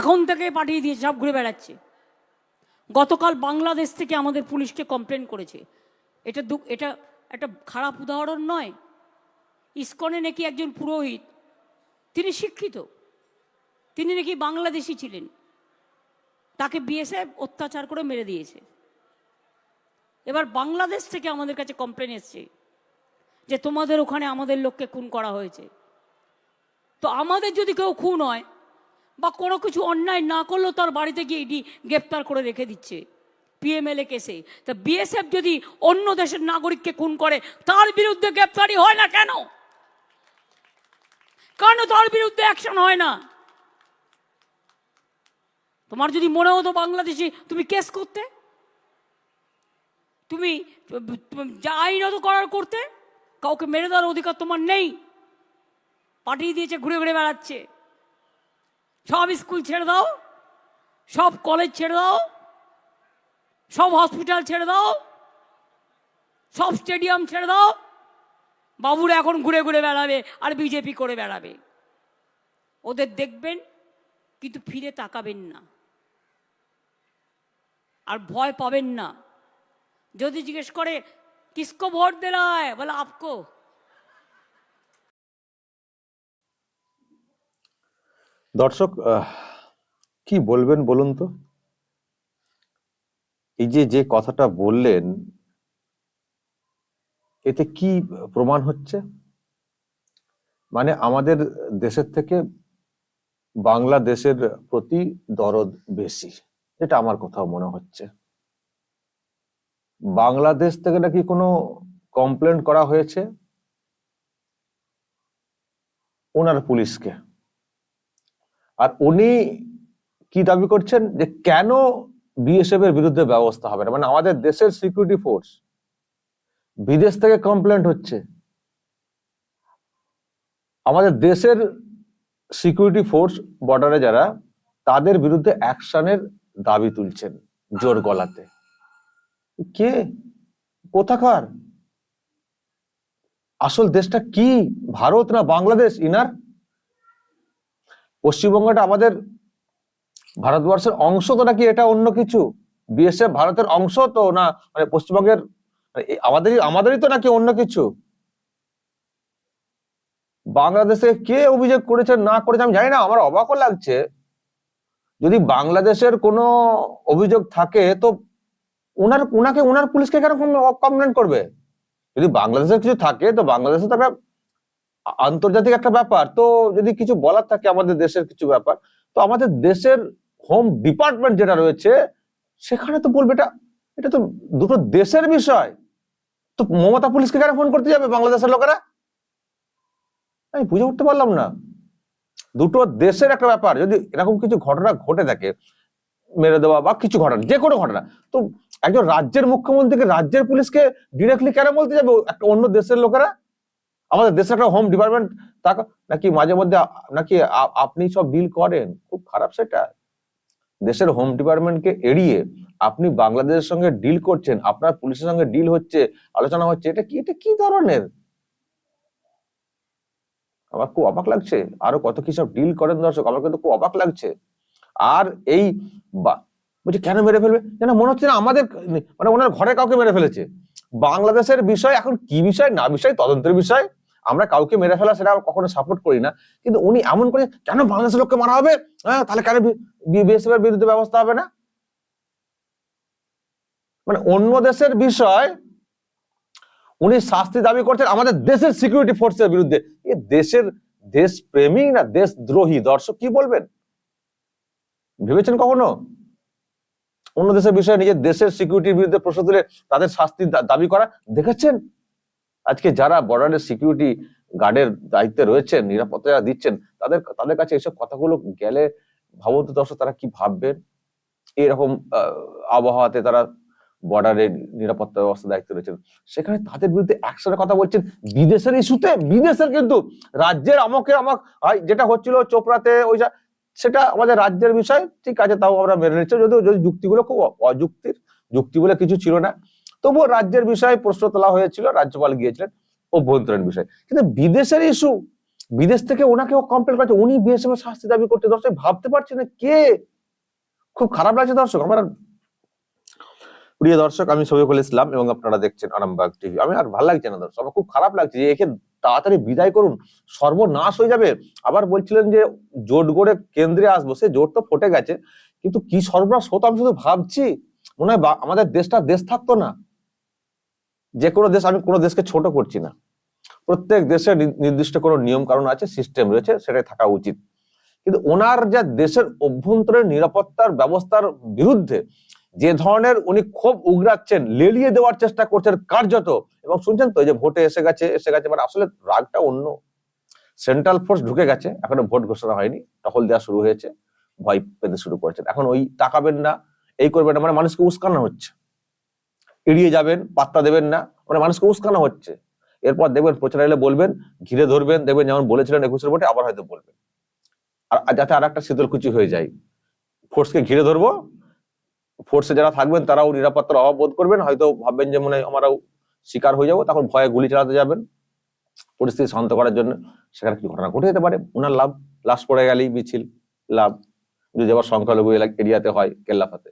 এখন থেকে পাঠিয়ে দিয়েছে, সব ঘুরে বেড়াচ্ছে। গতকাল বাংলাদেশ থেকে আমাদের পুলিশকে কমপ্লেন করেছে। এটা দু এটা একটা খারাপ উদাহরণ নয়। ইস্কনে নাকি একজন পুরোহিত, তিনি শিক্ষিত, তিনি নাকি বাংলাদেশি ছিলেন, তাকে বিএসএফ অত্যাচার করে মেরে দিয়েছে। এবার বাংলাদেশ থেকে আমাদের কাছে কমপ্লেন এসছে যে তোমাদের ওখানে আমাদের লোককে খুন করা হয়েছে। তো আমাদের যদি কেউ খুন হয় বা কোনো কিছু অন্যায় না করলেও তার বাড়িতে গিয়ে ইডি গ্রেপ্তার করে রেখে দিচ্ছে পিএমএলএ কেসে। তা বিএসএফ যদি অন্য দেশের নাগরিককে খুন করে, তার বিরুদ্ধে গ্রেপ্তারি হয় না কেন? কেন তার বিরুদ্ধে অ্যাকশন হয় না? তোমার যদি মনে হতো বাংলাদেশি তুমি কেস করতে, তুমি, যা আইনত করার করতে, কাউকে মেরে দেওয়ার অধিকার তোমার নেই। পাঠিয়ে দিয়েছে, ঘুরে ঘুরে বেড়াচ্ছে। সব স্কুল ছেড়ে দাও, সব কলেজ ছেড়ে দাও, সব হসপিটাল ছেড়ে দাও, সব স্টেডিয়াম ছেড়ে দাও। বাবুরা এখন ঘুরে ঘুরে বেড়াবে আর বিজেপি করে বেড়াবে। ওদের দেখবেন, কিন্তু ফিরে তাকাবেন না। আর ভয় পাবেন না। যদি জিজ্ঞেস করে, কিসকো ভোট দেনা হয় বলে, আপকো। দর্শক কি বলবেন বলুন তো? এই যে যে কথাটা বললেন, এতে কি প্রমাণ হচ্ছে? মানে আমাদের দেশের থেকে বাংলাদেশের প্রতি দরদ বেশি, এটা আমার কোথাও মনে হচ্ছে। বাংলাদেশ থেকে নাকি কোনো কমপ্লেন করা হয়েছে? ওনার পুলিশকে। আর উনি কি দাবি করছেন? যে কেন বিএসএফ এর বিরুদ্ধে ব্যবস্থা হবে না? মানে আমাদের দেশের সিকিউরিটি ফোর্স বিদেশ থেকে কমপ্লেন্ট হচ্ছে। আমাদের দেশের সিকিউরিটি ফোর্স বর্ডারে যারা, তাদের বিরুদ্ধে অ্যাকশনের দাবি তুলছেন জোর গলাতে। কে? কোথাকার? আসল দেশটা কি? ভারত না বাংলাদেশ? ইনার পশ্চিমবঙ্গটা আমাদের ভারতবর্ষের অংশ তো নাকি এটা অন্য কিছু? বিএসএফ ভারতের অংশ তো না মানে পশ্চিমবঙ্গের মানে আমাদেরই আমাদেরই তো নাকি অন্য কিছু? বাংলাদেশে কে অভিযোগ করেছে, না করেছে আমি জানি না, আমার অবাকও লাগছে। যদি বাংলাদেশের কোনো অভিযোগ থাকে, তো ওনার ওনাকে ওনার পুলিশকে কেন কমপ্লেন করবে? যদি বাংলাদেশের কিছু থাকে, তো বাংলাদেশে তো একটা আন্তর্জাতিক একটা ব্যাপার। তো যদি কিছু বলার থাকে আমাদের দেশের কিছু ব্যাপার, তো আমাদের দেশের হোম ডিপার্টমেন্ট যেটা রয়েছে, সেখানে তো বলবে এটা এটা তো দুটো দেশের বিষয়। তো মমতা পুলিশকে কেন ফোন করতে যাবে বাংলাদেশের লোকেরা? আমি বুঝে উঠতে পারলাম না। দুটো দেশের একটা ব্যাপার। যদি এরকম কিছু ঘটনা ঘটে থাকে, মেরে দেওয়া বা কিছু ঘটনা, যে কোনো ঘটনা, তো একজন রাজ্যের মুখ্যমন্ত্রীকে, রাজ্যের পুলিশকে ডিরেক্টলি কেন বলতে যাবে একটা অন্য দেশের লোকেরা? আমাদের দেশের একটা হোম ডিপার্টমেন্ট তাকে নাকি মাঝে মধ্যে নাকি আপনি সব ডিল করেন, খুব খারাপ সেটা। দেশের হোম ডিপার্টমেন্টকে এড়িয়ে আপনি বাংলাদেশের সঙ্গে ডিল করছেন, আপনার পুলিশের সঙ্গে ডিল হচ্ছে, আলোচনা হচ্ছে, এটা কি এটা কি ধরনের? আমার খুব অবাক লাগছে, আরও কত কি সব ডিল করেন দর্শক, আমার কিন্তু খুব অবাক লাগছে। আর এই বলছে, কেন মেরে ফেলবে? যেন মনে হচ্ছে না আমাদের মানে ওনার ঘরে কাউকে মেরে ফেলেছে। বাংলাদেশের বিষয় এখন কি বিষয়, না বিষয়, তদন্তের বিষয়। আমরা কাউকে মেরে ফেলা সেটা কখনো সাপোর্ট করি না। কিন্তু উনি এমন করে, কেন বাংলাদেশের লোককে মারা হবে? হ্যাঁ তাহলে কেন বিএসএফ এর বিরুদ্ধে ব্যবস্থা হবে না? মানে অন্য দেশের বিষয়, উনি শাস্তি দাবি করছেন আমাদের দেশের সিকিউরিটি ফোর্সের বিরুদ্ধে। এ দেশের দেশ প্রেমিক না দেশদ্রোহী? দর্শক কি বলবেন? ভেবেছেন কখনো? অন্য দেশের বিষয়ে নিজের দেশের সিকিউরিটির বিরুদ্ধে প্রশ্ন তুলে তাদের শাস্তি দাবি করা দেখেছেন? আজকে যারা বর্ডারের সিকিউরিটি গার্ডের দায়িত্বে রয়েছেন, নিরাপত্তা যারা দিচ্ছেন, তাদের তাদের কাছে এইসব কথাগুলো গেলে ভাবুন তো দর্শক তারা কি ভাববেন? এরকম আবহাওয়াতে তারা বর্ডারের নিরাপত্তা ব্যবস্থা দায়িত্বে রয়েছেন। সেখানে তাদের বিরুদ্ধে অ্যাকশনের কথা বলছেন বিদেশের ইস্যুতে। বিদেশের কিন্তু রাজ্যের আমাকে আমাক যেটা হচ্ছিল চোপড়াতে, ওই সেটা আমাদের রাজ্যের বিষয়। ঠিক আছে, তাও আমরা মেনে নিচ্ছি। যদিও, যদি যুক্তিগুলো খুব অযুক্তির, যুক্তি বলে কিছু ছিল না। তবুও রাজ্যের বিষয়ে প্রশ্ন তোলা হয়েছিল, রাজ্যপাল গিয়েছিলেন অভ্যন্তরীণ বিষয়। কিন্তু বিদেশের ইস্যু বিদেশ থেকে ওনাকে কমপ্লেন করেছে, উনি বিএসএফ শাস্তি দাবি করতে দর্শক, ভাবতে পারছি না কে? খুব খারাপ লাগছে দর্শক, আমার প্রিয় দর্শক, আমি শফিকুল ইসলাম এবং আপনারা দেখছেন আরামবাগ টিভি। আমি আর ভালো লাগছে না দর্শক, আমার খুব খারাপ লাগছে যে একে তাড়াতাড়ি বিদায় করুন, সর্বনাশ হয়ে যাবে। আবার বলছিলেন যে জোট গড়ে কেন্দ্রে আসব, সে জোট তো ফটে গেছে, কিন্তু কি সর্বনাশ হতো আমি শুধু ভাবছি। মনে হয় আমাদের দেশটা দেশ থাকতো না। যে কোনো দেশ, আমি কোনো দেশকে ছোট করছি না। প্রত্যেক দেশের নির্দিষ্ট কোনো নিয়ম কারণ আছে, সিস্টেম রয়েছে, সেটাই থাকা উচিত। কিন্তু ওনার যা দেশের অভ্যন্তরীণ নিরাপত্তার ব্যবস্থার বিরুদ্ধে যে ধরনের উনি ক্ষোভ উগরাচ্ছেন লেলিয়ে দেওয়ার চেষ্টা করছেন কার্যত, এবং শুনছেন তো যে ভোটে এসে গেছে এসে গেছে মানে আসলে রাগটা অন্য। সেন্ট্রাল ফোর্স ঢুকে গেছে, এখনও ভোট ঘোষণা হয়নি, টহল দেওয়া শুরু হয়েছে, ভয় পেতে শুরু করেছেন। এখন ওই তাকাবেন না, এই করবেন না মানে মানুষকে উস্কানো হচ্ছে। এড়িয়ে যাবেন, পাত্তা দেবেন না মানে মানুষকে উস্কানো হচ্ছে। এরপর দেখবেন প্রচার এলে বলবেন, ঘিরে ধরবেন, দেখবেন যেমন বলেছিলেন একুশের ভোটে, আবার হয়তো বলবেন। আর যাতে আর একটা শীতলকুচি হয়ে যায়। ফোর্সকে ঘিরে ধরবো, ফোর্সে যারা থাকবেন তারাও নিরাপত্তার অভাব বোধ করবেন, হয়তো ভাববেন যে মনে আমরাও শিকার হয়ে যাব, তখন ভয়ে গুলি চালাতে যাবেন। পরিস্থিতি শান্ত করার জন্য সেখানে কি ঘটনা ঘটে যেতে পারে। ওনার লাভ, লাশ পড়ে গেলেই মিছিল, লাভ। যদি আবার সংখ্যালঘু এলাকা এরিয়াতে হয়, কেল্লাফাতে।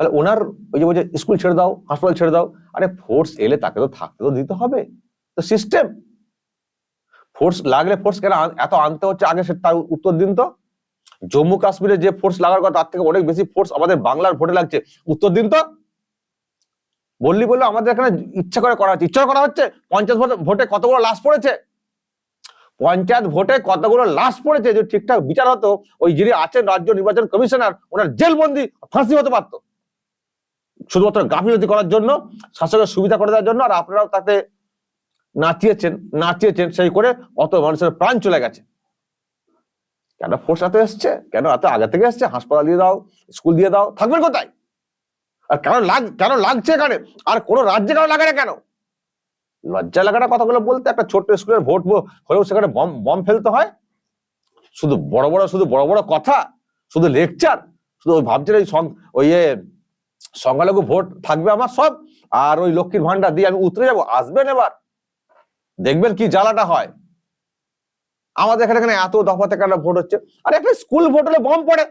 তাহলে ওনার ওই যে বলছে, স্কুল ছেড়ে দাও, হাসপাতাল ছেড়ে দাও। আরে ফোর্স এলে তাকে তো থাকতে তো দিতে হবে। তো সিস্টেম ফোর্স লাগলে ফোর্স কেন এত আনতে হচ্ছে আগে সে তার উত্তর দিন তো। জম্মু কাশ্মীরে যে ফোর্স লাগার কথা, তার থেকে অনেক বেশি ফোর্স আমাদের বাংলার ভোটে লাগছে। উত্তর দিন তো। বললি বলল আমাদের এখানে ইচ্ছা করে করা হচ্ছে। ইচ্ছা করে হচ্ছে? পঞ্চায়েত ভোটে ভোটে কতগুলো লাশ পড়েছে? পঞ্চায়েত ভোটে কতগুলো লাশ পড়েছে? যদি ঠিকঠাক বিচার হতো, ওই যিনি আছেন রাজ্য নির্বাচন কমিশনার, ওনার জেলবন্দি, ফাঁসি হতে পারতো। শুধুমাত্র গাফিলতি করার জন্য, শাসকের সুবিধা করে দেওয়ার জন্য, আর আপনারাও তাতে নাচিয়েছেন নাচিয়েছেন সেই করে অত মানুষের প্রাণ চলে গেছে। কেন ফোর্স এত এসছে? কেন এত আগে থেকে এসছে? হাসপাতাল দিয়ে দাও, স্কুল দিয়ে দাও, থাকবেন কোথায়? আর কেন লাগ, কেন লাগছে এখানে? আর কোন রাজ্যে কেন লাগে না কেন? লজ্জা লাগাটা কথাগুলো বলতে একটা ছোট্ট স্কুলের ভোট হলেও সেখানে বম বম ফেলতে হয়। শুধু বড় বড়, শুধু বড় বড় কথা, শুধু লেকচার, শুধু ওই ভাবছেন ওই ওই ইয়ে সংখ্যালঘু ভোট থাকবে আমার সব, আর ওই লক্ষ্মীর ভান্ডার দিয়ে আমি উতরে যাব, আসবেন এবার। দেখবেন কি জ্বালাটা হয়। আমাদের এখানে এখানে এত দফাতে কেন ভোট হচ্ছে? আর একটা স্কুল ভোট হলে বম পড়ে।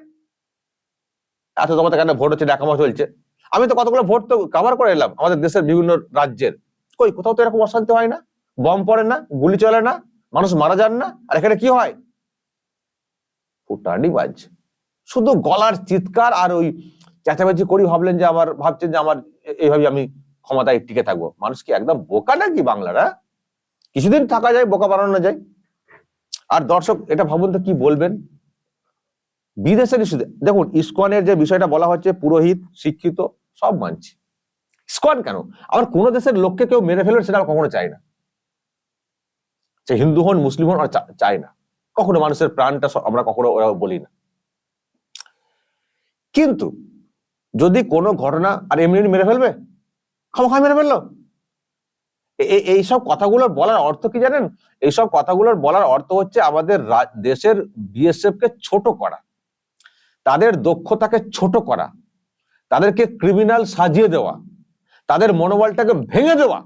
এত দফাতে কেন ভোট হচ্ছে ডাকামা চলছে। আমি তো কতগুলো ভোট তো কভার করে এলাম, আমাদের দেশের বিভিন্ন রাজ্যের। কই, কোথাও তো এরকম অশান্তি হয় না? বম পড়ে না, গুলি চলে না, মানুষ মারা যান না, আর এখানে কি হয়? ফুটানি বাজ। শুধু গলার চিৎকার আর ওই চেঁচামেচি করি, ভাবলেন যে আমার, ভাবছেন যে আমার এইভাবে আমি ক্ষমতায় টিকে থাকব। মানুষ কি একদম বোকা নাকি বাংলারা কিছুদিন থাকা যায়, বোকা বানানো যায়। আর দর্শক, এটা ভাবুন তো কি বলবেন? বিদেশের ইস্যুতে দেখুন, ইস্কনের যে বিষয়টা বলা হচ্ছে, পুরোহিত, শিক্ষিত, সব মানছি। ইসকন কেন? আবার কোন দেশের লোককে কেউ মেরে ফেলবে সেটা কখনো চাই না। সে হিন্দু হন, মুসলিম হন, আর চা- চায় না। কখনো মানুষের প্রাণটা আমরা কখনো ওরা বলি না। কিন্তু যদি কোনো ঘটনা আর এমনি মেরে ফেলবে? খামোখা মেরে ফেলল? এইসব কথাগুলোর বলার অর্থ কি জানেন? এইসব কথাগুলোর বলার অর্থ হচ্ছে আমাদের দেশের বিএসএফ কে ছোট করা। তাদের দক্ষতাকে ছোট করা। তাদেরকে ক্রিমিনাল সাজিয়ে দেওয়া। তাদের মনোবলটাকে ভেঙে দেওয়া।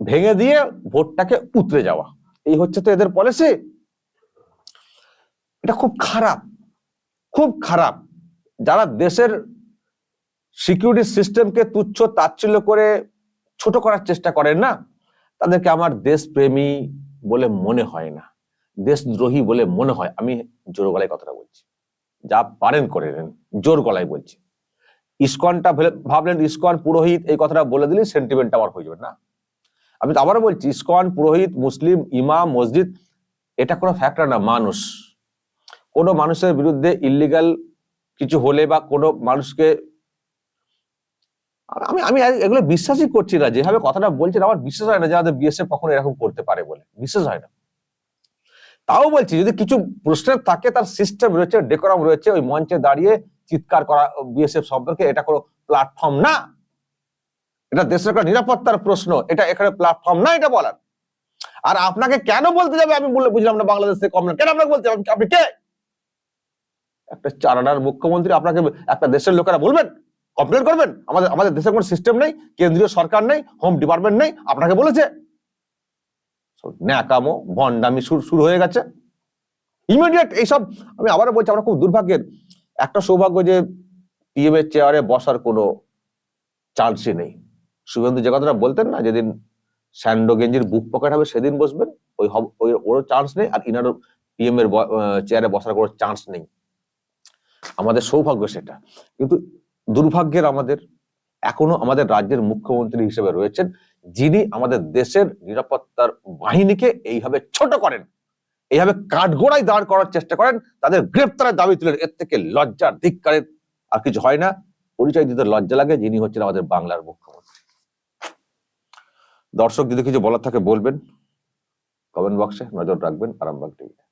ভেঙে দিয়ে ভোটটাকে উতরে যাওয়া। এই হচ্ছে তো এদের পলিসি এটা খুব খারাপ। খুব খারাপ। যারা দেশের সিকিউরিটি সিস্টেমকে তুচ্ছ তাচ্ছিল্য করে ছোট করার চেষ্টা করেন না, তাদেরকে আমার দেশপ্রেমী বলে মনে হয় না, দেশদ্রোহী বলে মনে হয়। আমি জোর গলায় কথাটা বলছি। যা পারেন করে নেন, জোর গলায় বলছি। ইস্কনটা ভেবে- ভাবলেন ইস্কন পুরোহিত, এই কথাটা বলে দিলে সেন্টিমেন্ট আমার হয়ে যাবে। না। আমি তো আবারও বলছি, ইস্কন, পুরোহিত, মুসলিম, ইমাম, মসজিদ, এটা কোনো ফ্যাক্টর না, মানুষ। কোনো মানুষের বিরুদ্ধে ইলিগাল কিছু হলে বা কোনো মানুষকে আমি আমি এগুলো বিশ্বাসই করছি না। যেভাবে কথাটা বলছেন, আমার বিশ্বাস হয় না যে আমাদের বিএসএফ কখনো এরকম করতে পারে বলে। বিশ্বাস হয় না। তাও বলছি, যদি কিছু প্রশ্নের থাকে, তার সিস্টেম রয়েছে ডেকোরাম রয়েছে, ওই মঞ্চে দাঁড়িয়ে চিৎকার করা বিএসএফ সম্পর্কে এটা কোনো প্ল্যাটফর্ম না। এটা দেশের একটা নিরাপত্তার প্রশ্ন, এটা এখানে প্ল্যাটফর্ম না এটা বলার। আর আপনাকে কেন বলতে যাবে আমি বুঝলাম না, বাংলাদেশ থেকে কম না। কেন আপনাকে বলতে আপনি কে? একটা চারানার মুখ্যমন্ত্রী আপনাকে একটা দেশের লোকেরা বলবেন কমপ্লেন করবেন। আমাদের আমাদের দেশে কোনো সিস্টেম নেই, কেন্দ্রীয় সরকার নেই হোম ডিপার্টমেন্ট নেই, আপনাকে বলেছে। ন্যাকামো, ভণ্ডামি শুরু হয়ে গেছে। ইমিডিয়েট এইসব, আমি আবারও বলছি, আমরা খুব দুর্ভাগ্যের। একটা সৌভাগ্য যে পিএম এর চেয়ারে বসার কোনো চান্সই নেই। শুভেন্দু যে কথাটা বলতেন না, যেদিন স্যান্ডো গেঞ্জির বুক পকেট হবে, সেদিন বসবেন। ওই ওই চান্স নেই, আর ইনারও পিএম এর চেয়ারে বসার কোনো চান্স নেই। আমাদের সৌভাগ্য সেটা। কিন্তু দুর্ভাগ্যের আমাদের, এখনও আমাদের রাজ্যের মুখ্যমন্ত্রী হিসেবে রয়েছেন, যিনি আমাদের দেশের নিরাপত্তার বাহিনীকে এইভাবে ছোট করেন, এইভাবে কাঠগোড়ায় দাঁড় করার চেষ্টা করেন, তাদের গ্রেপ্তারের দাবি তুলেন, এর থেকে লজ্জার ধিক্কারের আর কিছু হয় না। পরিচয় দিতে লজ্জা লাগে, যিনি হচ্ছেন আমাদের বাংলার মুখ্যমন্ত্রী। দর্শক, যদি কিছু বলার থাকে বলবেন কমেন্ট বক্সে নজর রাখবেন, আরামবাগ টিভিতে।